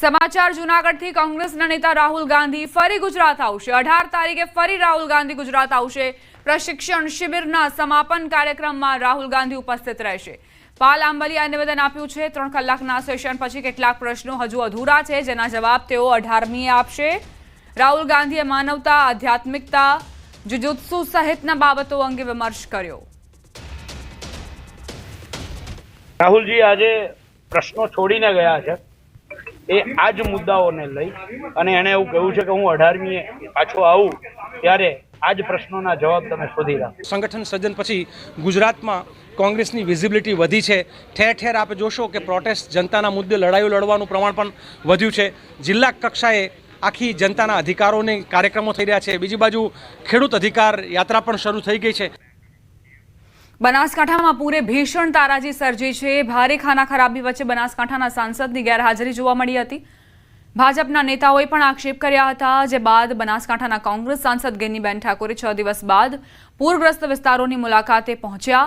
સમાચાર જૂનાગઢથી કોંગ્રેસના નેતા રાહુલ ગાંધી ફરી ગુજરાત આવશે. અઢાર તારીખે ફરી રાહુલ ગાંધી ગુજરાત આવશે. પ્રશિક્ષણ શિબિરના સમાપન કાર્યક્રમમાં રાહુલ ગાંધી ઉપસ્થિત રહેશે. પાલ આંબલિયાએ નિવેદન આપ્યું છે, ત્રણ કલાકના સેશન પછી કેટલાક પ્રશ્નો હજુ અધૂરા છે, જેના જવાબ તેઓ અઢારમીએ આપશે. રાહુલ ગાંધીએ માનવતા, આધ્યાત્મિકતા, જુજુત્સુ સહિતના બાબતો અંગે વિમર્શ કર્યો. રાહુલજી, આજે પ્રશ્નો છોડીને ગયા છે. એ આ જ મુદ્દાઓને લઈ અને એણે એવું કહ્યું છે કે હું અઢારમીએ પાછો આવું ત્યારે આ જ પ્રશ્નોના જવાબ તમે શોધી રાખો. સંગઠન સર્જન પછી ગુજરાતમાં કોંગ્રેસની વિઝિબિલિટી વધી છે. ઠેર ઠેર આપ જોશો કે પ્રોટેસ્ટ જનતાના મુદ્દે લડાઈઓ લડવાનું પ્રમાણ પણ વધ્યું છે. જિલ્લા કક્ષાએ આખી જનતાના અધિકારોને કાર્યક્રમો થઈ રહ્યા છે. બીજી બાજુ ખેડૂત અધિકાર યાત્રા પણ શરૂ થઈ ગઈ છે. બનાસકાંઠામાં પૂરે ભીષણ તારાજી સર્જી છે. ભારે ખાના ખરાબી વચ્ચે બનાસકાંઠાના સાંસદની ગેરહાજરી જોવા મળી હતી. ભાજપના નેતાઓએ પણ આક્ષેપ કર્યા હતા જે બાદ બનાસકાંઠાના કોંગ્રેસ સાંસદ ગેનીબેન ઠાકોરે છ દિવસ બાદ પૂરગ્રસ્ત વિસ્તારોની મુલાકાતે પહોંચ્યા.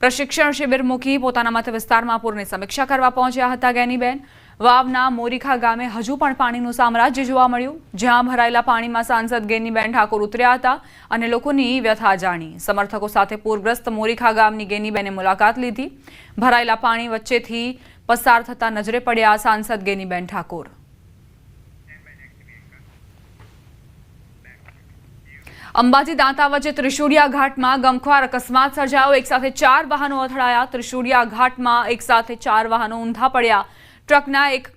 પ્રશિક્ષણ શિબિર મૂકી પોતાના મત વિસ્તારમાં પૂરની સમીક્ષા કરવા પહોંચ્યા હતા ગેનીબેન. વાવના મોરીખા ગામે હજુ પણ પાણીનું સામ્રાજ્ય જોવા મળ્યું. જ્યાં ભરાયેલા પાણીમાં સાંસદ ગેનીબેન ઠાકોર ઉતર્યા હતા અને લોકોની વ્યથા જાણી. સમર્થકો સાથે પૂરગ્રસ્ત મોરીખા ગામની ગેનીબેને મુલાકાત લીધી. ભરાયેલા પાણી વચ્ચેથી પસાર થતા નજરે પડ્યા સાંસદ ગેનીબેન ઠાકોર. અંબાજી દાંતા વચ્ચે ત્રિશુડિયા ઘાટમાં ગમખ્વાર અકસ્માત સર્જાયો. એક સાથે ચાર વાહનો અથડાયા. ત્રિશુડિયા ઘાટમાં એક સાથે ચાર વાહનો ઊંધા પડ્યા. ટ્રકના એક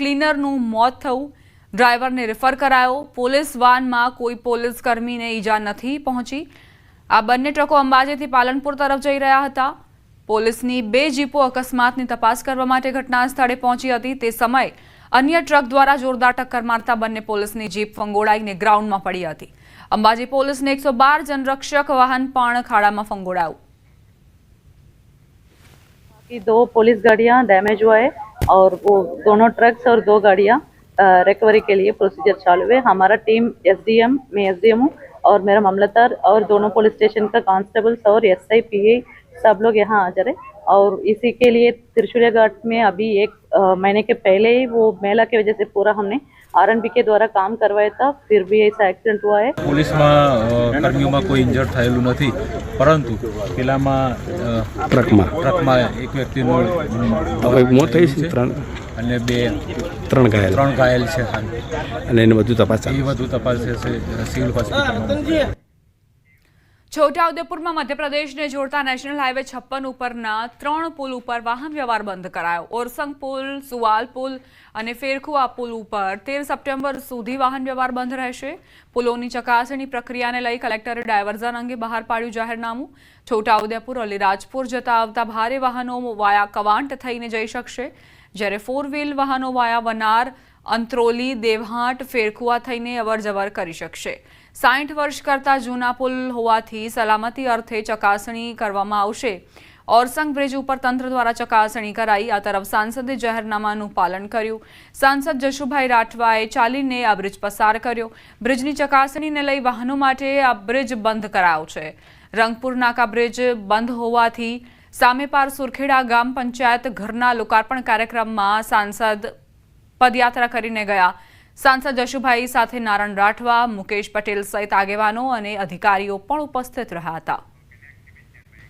ક્લીનરનું મોત થયું. ડ્રાઈવરને રેફર કરાયો. પોલીસ વાનમાં કોઈ પોલીસ કર્મીને ઈજા નથી પહોંચી. આ બંને ટ્રકો અંબાજીથી પાલનપુર તરફ જઈ રહ્યા હતા. પોલીસની બે જીપો અકસ્માતની તપાસ કરવા માટે ઘટના સ્થળે પહોંચી હતી. તે સમયે અન્ય ટ્રક દ્વારા જોરદાર ટક્કર મારતા બંને પોલીસની જીપ ફંગોળાઈને ગ્રાઉન્ડમાં પડી હતી અંબાજી પોલીસને એકસો બાર જનરક્ષક વાહન પણ ખાડામાં ફંગોળાયું कि दो पुलिस गाड़ियां डैमेज हुआ है और वो दोनों ट्रक्स और दो गाड़ियां रिकवरी के लिए प्रोसीजर चालू है हमारा टीम एसडीएम मैं एसडीएम हूँ और मेरा मामलतदार और दोनों पुलिस स्टेशन का कांस्टेबल्स और एसआई पीए सब लोग यहाँ हाजिर है और इसी के लिए त्रिशूलिया घाट में अभी एक अ, महीने के पहले ही वो मेला की वजह से पूरा हमने आर के द्वारा काम करवाया था फिर भी ऐसा एक्सीडेंट हुआ है પોલીસમાં અ, કર્મીઓમાં કોઈ ઇન્જર્ડ થયેલું નથી પરંતુ પેલામાં અ, ટ્રકમાં ટ્રકમાં એક વ્યક્તિનું હવે મોત થઈ છે ત્રણ અને બે ત્રણ ઘાયલ ત્રણ ઘાયલ છે હાલ અને એને બધું તપાસ એ ચાલુ વધુ તપાસ થશે સિવિલ હોસ્પિટલમાં છોટાઉદેપુરમાં મધ્યપ્રદેશને જોડતા નેશનલ હાઈવે છપ્પન ઉપરના ત્રણ પુલ ઉપર વાહન વ્યવહાર બંધ કરાયો. ઓરસંગ પુલ, સુવાલ પુલ અને ફેરખુઆ પુલ ઉપર તેર સપ્ટેમ્બર સુધી વાહન વ્યવહાર બંધ રહેશે. પુલોની ચકાસણી પ્રક્રિયાને લઈ કલેક્ટરે ડાયવર્ઝન અંગે બહાર પાડ્યું જાહેરનામું. છોટાઉદેપુર, અલીરાજપુર જતા આવતા ભારે વાહનો વાયા કવાંટ થઈને જઈ શકશે. જ્યારે ફોર વ્હીલ વાહનો વાયા વનાર અંત્રોલી, દેવહાટ, ફેરખુઆ થઈને અવરજવર કરી શકશે. સાઠ વર્ષ કરતાં જૂના પુલ હોવાથી સલામતી અર્થે ચકાસણી કરવામાં આવશે. ઓરસંગ બ્રિજ ઉપર તંત્ર દ્વારા ચકાસણી કરાઈ. આ તરફ સાંસદે જાહેરનામાનું પાલન કર્યું. સાંસદ જશુભાઈ રાઠવાએ ચાલીને આ બ્રિજ પસાર કર્યો. બ્રિજની ચકાસણીને લઈ વાહનો માટે આ બ્રિજ બંધ કરાયો છે. રંગપુર નાકા બ્રિજ બંધ હોવાથી સામેપાર સુરખેડા ગામ પંચાયત ઘરના લોકાર્પણ કાર્યક્રમમાં સાંસદ પદયાત્રા કરીને ગયા. સાંસદ જશુભાઈ સાથે નારણ રાઠવા, મુકેશ પટેલ સહિત આગેવાનો અને અધિકારીઓ પણ ઉપસ્થિત રહ્યા હતા.